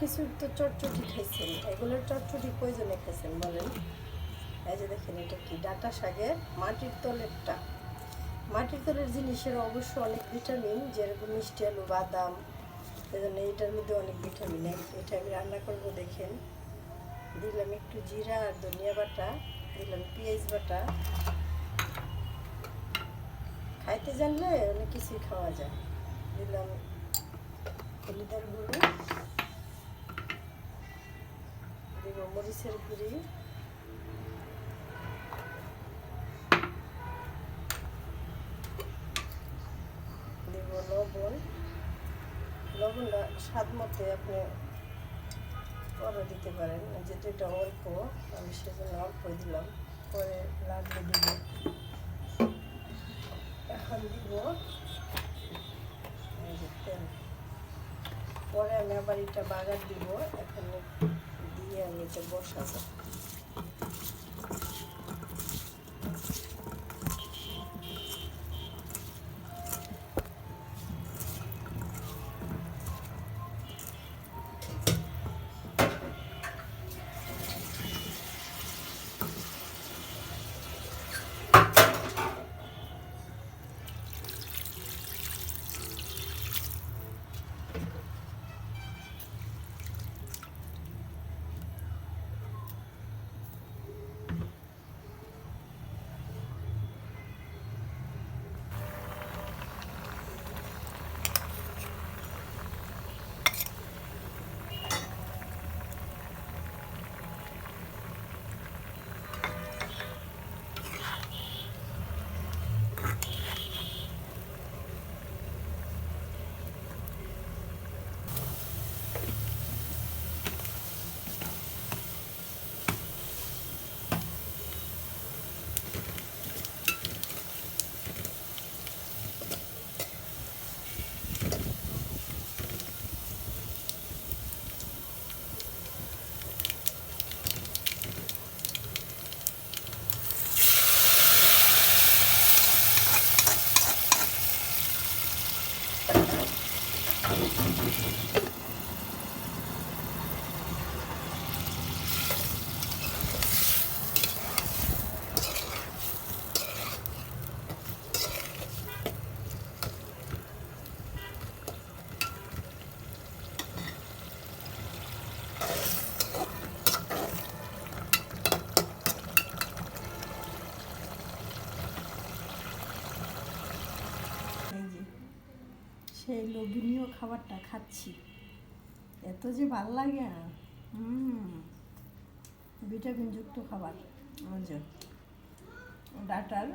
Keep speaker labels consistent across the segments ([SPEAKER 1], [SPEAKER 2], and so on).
[SPEAKER 1] কিছুর তো চটচটি খাইছেন। এগুলোর চটচটি প্রয়োজনে খাইছেন বলেন? এই যে দেখেন, এটা কি? ডাটা শাকের মাটির তলেরটা। মাটির তলের জিনিসের অবশ্য অনেক ভিটামিন, যেরকম মিষ্টি আলু, বাদাম, এজন্য এটার মধ্যে অনেক ভিটামিন এটা আমি রান্না করব, দেখেন। দিলাম একটু জিরা আর ধনিয়া বাটা, দিলাম পেঁয়াজ বাটা। খাইতে জানলে অনেক কিছুই খাওয়া যায়। দিলাম হলুদের গুঁড়ো। মরিচের গুঁড়ি। দিব লবণ। লবণটা স্বাদ মতে আপনি পরে দিতে পারেন। যেহেতু এটা অল্প, আমি সেজন্য অল্প দিলাম। পরে লাগলে দিব। এখন দিব তেল। পরে আমি আবার এটা বাগার দিব। এখন দিয়ে আমি এটা ちょっと。সেই লোভনীয় খাবারটা খাচ্ছি। এত যে ভালো লাগে হুম। ভিটামিনযুক্ত খাবার। যে ডাটার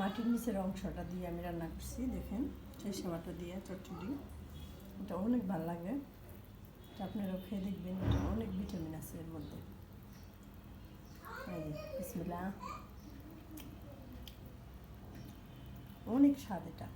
[SPEAKER 1] মাটির নিচের অংশটা দিয়ে আমি রান্না করছি, দেখেন। সেই সেবাটা দিয়ে চটচড়ি এটা অনেক ভালো লাগে। আপনারাও খেয়ে দেখবেন, এটা অনেক ভিটামিন আছে এর মধ্যে। অনেক স্বাদ এটা।